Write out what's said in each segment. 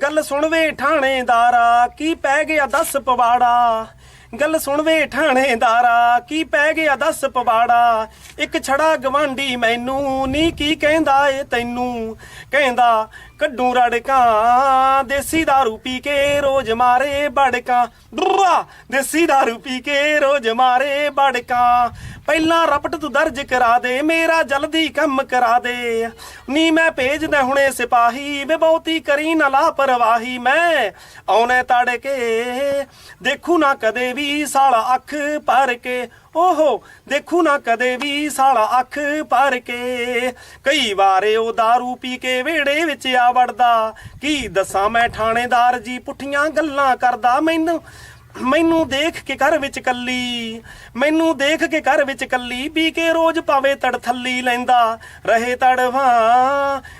ਗੱਲ ਸੁਣਵੇ ਠਾਣੇਦਾਰਾ, ਕੀ ਪੈ ਗਿਆ ਦੱਸ ਪਵਾੜਾ? ਗੱਲ ਸੁਣਵੇ ਠਾਣੇਦਾਰਾ, ਕੀ ਪੈ ਗਿਆ ਦੱਸ ਪਵਾੜਾ? ਇੱਕ ਛੜਾ ਗਵਾਂਢੀ ਮੈਨੂੰ ਨੀ ਕੀ ਕਹਿੰਦਾ ਏ ਤੈਨੂੰ? ਕਹਿੰਦਾ ਕੱਡੂ ਰੜਕਾਂ ਦੇਸੀ दारू ਪੀ ਕੇ ਰੋਜ਼ ਮਾਰੇ ਬੜਕਾਂ ਦੁਆ ਦੇਸੀ दारू ਪੀ ਕੇ ਰੋਜ਼ ਮਾਰੇ ਬੜਕਾਂ ਪਹਿਲਾਂ ਰਪਟ ਤੂੰ ਦਰਜ ਕਰਾ ਦੇ ਮੇਰਾ ਜਲਦੀ ਕੰਮ ਕਰਾ ਦੇ ਨੀ ਮੈਂ ਭੇਜਦਾ ਹੁਣੇ ਸਿਪਾਹੀ ਵੇ ਬਹੁਤੀ ਕਰੀ ਨਾ ਲਾਪਰਵਾਹੀ ਮੈਂ ਆਉਣੇ ਤੜ ਕੇ ਦੇਖੂ ਨਾ ਕਦੇ ਵੀ ਸਾਲਾ ਅੱਖ ਭਰ ਕੇ ਓਹੋ, ਦੇਖੂ ਨਾ ਕਦੇ ਵੀ ਸਾਲਾ ਅੱਖ ਭਰ ਕੇ। ਕਈ ਵਾਰੇ ਉਹ दारू ਪੀ ਕੇ ਵਿਹੜੇ ਵਿੱਚ ਆ ਵੜਦਾ। ਕੀ ਦੱਸਾਂ ਮੈਂ ਥਾਣੇਦਾਰ ਜੀ ਪੁੱਠੀਆਂ ਗੱਲਾਂ ਕਰਦਾ। ਮੈਨੂੰ ਮੈਨੂੰ ਦੇਖ ਕੇ ਘਰ ਵਿੱਚ ਕੱਲੀ ਮੈਨੂੰ ਦੇਖ ਕੇ ਘਰ ਵਿੱਚ ਕੱਲੀ ਪੀ ਕੇ ਰੋਜ਼ ਪਾਵੇ ਤੜ ਥੱਲੀ ਲੈਂਦਾ ਰਹੇ ਤੜਵਾ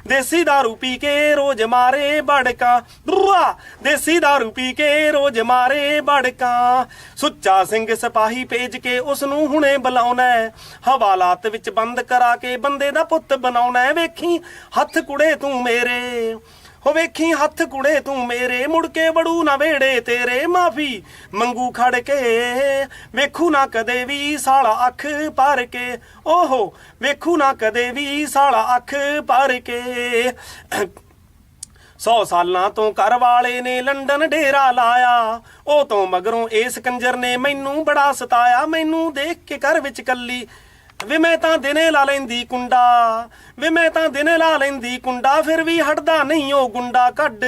ਦੇਸੀ दारू ਪੀ ਕੇ ਰੋਜ਼ ਮਾਰੇ ਬੜਕਾ ਦੁਆ ਦੇਸੀ दारू ਪੀ ਕੇ ਰੋਜ਼ ਮਾਰੇ ਬੜਕਾ ਸੁੱਚਾ ਸਿੰਘ ਸਿਪਾਹੀ ਭੇਜ ਕੇ ਉਸ ਨੂੰ ਹੁਣੇ ਬੁਲਾਉਣਾ ਹੈ। ਹਵਾਲਾਤ ਵਿੱਚ ਬੰਦ ਕਰਾ ਕੇ ਬੰਦੇ ਦਾ ਪੁੱਤ ਬਣਾਉਣਾ ਹੈ। ਵੇਖੀ ਹੱਥ ਕੁੜੇ ਤੂੰ ਮੇਰੇ ਹੋ ਵੇਖੀ ਹੱਥ ਕੁੜੇ ਤੂੰ ਮੇਰੇ, ਮੁੜ ਕੇ ਵੜੂ ਨਾ ਵੇੜੇ ਤੇਰੇ ਮਾਫੀ ਮੰਗੂ ਖੜ ਕੇ। ਵੇਖੂ ਨਾ ਕਦੇ ਵੀ ਸਾਲਾ ਅੱਖ ਭਰ ਕੇ। ਓਹੋ, ਵੇਖੂ ਨਾ ਕਦੇ ਵੀ ਸਾਲਾ ਅੱਖ ਭਰ ਕੇ। ਸੌ ਸਾਲਾਂ ਤੋਂ ਘਰ ਵਾਲੇ ਨੇ ਲੰਡਨ ਡੇਰਾ ਲਾਇਆ। ਉਹ ਤੋਂ ਮਗਰੋਂ ਇਸ ਕੰਜਰ ਨੇ ਮੈਨੂੰ ਬੜਾ ਸਤਾਇਆ। ਮੈਨੂੰ ਦੇਖ ਕੇ ਘਰ ਵਿੱਚ ਕੱਲੀ ਵੇ ਮੈਂ ਤਾਂ ਦਿਨੇ ਲਾ ਲੈਂਦੀ ਕੁੰਡਾ ਵੇ ਮੈਂ ਤਾਂ ਦਿਨੇ ਲਾ ਲੈਂਦੀ ਕੁੰਡਾ ਫਿਰ ਵੀ ਹਟਦਾ ਨਹੀਂ ਉਹ ਗੁੰਡਾ ਕੱਢ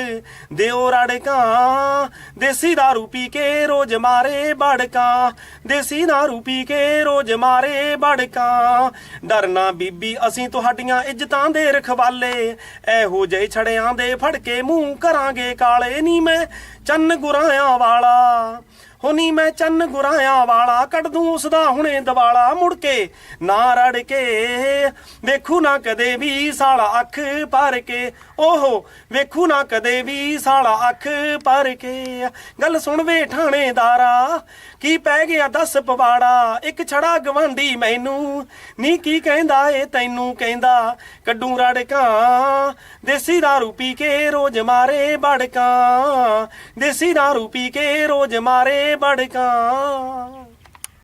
ਦਿਓ ਰੜਕਾਂ ਦੇਸੀ दारू ਪੀ ਕੇ ਰੋਜ਼ ਮਾਰੇ ਬੜਕਾਂ ਦੇਸੀ दारू ਪੀ ਕੇ ਰੋਜ਼ ਮਾਰੇ ਬੜਕਾਂ ਡਰਨਾ ਬੀਬੀ ਅਸੀਂ ਤੁਹਾਡੀਆਂ ਇੱਜ਼ਤਾਂ ਦੇ ਰਖਵਾਲੇ ਇਹੋ ਜਿਹੇ ਛੜਿਆਂ ਦੇ ਫੜ ਕੇ ਮੂੰਹ ਕਰਾਂਗੇ ਕਾਲੇ ਨਹੀਂ ਮੈਂ ਚੰਨ ਗੁਰਾਇਆ ਵਾਲਾ। ਹੁਣੀ ਮੈਂ ਚੰਨ ਗੁਰਾਇਆ ਵਾਲਾ, ਕੱਢ ਦੂੰ ਉਸ ਦਾ ਹੁਣੇ ਦਿਵਾਲਾ। ਮੁੜ ਕੇ ਨਾ ਰੜ ਕੇ, ਵੇਖੂ ਨਾ ਕਦੇ ਵੀ ਸਾਲਾ ਅੱਖ ਭਰ ਕੇ। ਓਹੋ, ਵੇਖੂ ਨਾ ਕਦੇ ਵੀ ਸਾਲਾ ਅੱਖ ਭਰ ਕੇ। ਗੱਲ ਸੁਣ ਵੇ ਠਾਣੇਦਾਰਾ, ਕੀ ਪੈ ਗਿਆ ਦੱਸ ਪਵਾੜਾ। ਇੱਕ ਛੜਾ ਗਵਾਂਢੀ ਮੈਨੂੰ, ਨੀ ਕੀ ਕਹਿੰਦਾ ਏ ਤੈਨੂੰ ਕਹਿੰਦਾ। ਕੱਡੂ ਰੜਕਾਂ, ਦੇਸੀ दारू ਪੀ ਕੇ ਰੋਜ਼ ਮਾਰੇ ਬੜਕਾਂ। ਦੇਸੀ दारू ਪੀ ਕੇ ਰੋਜ਼ ਮਾਰੇ ਬੜਕਾਂ।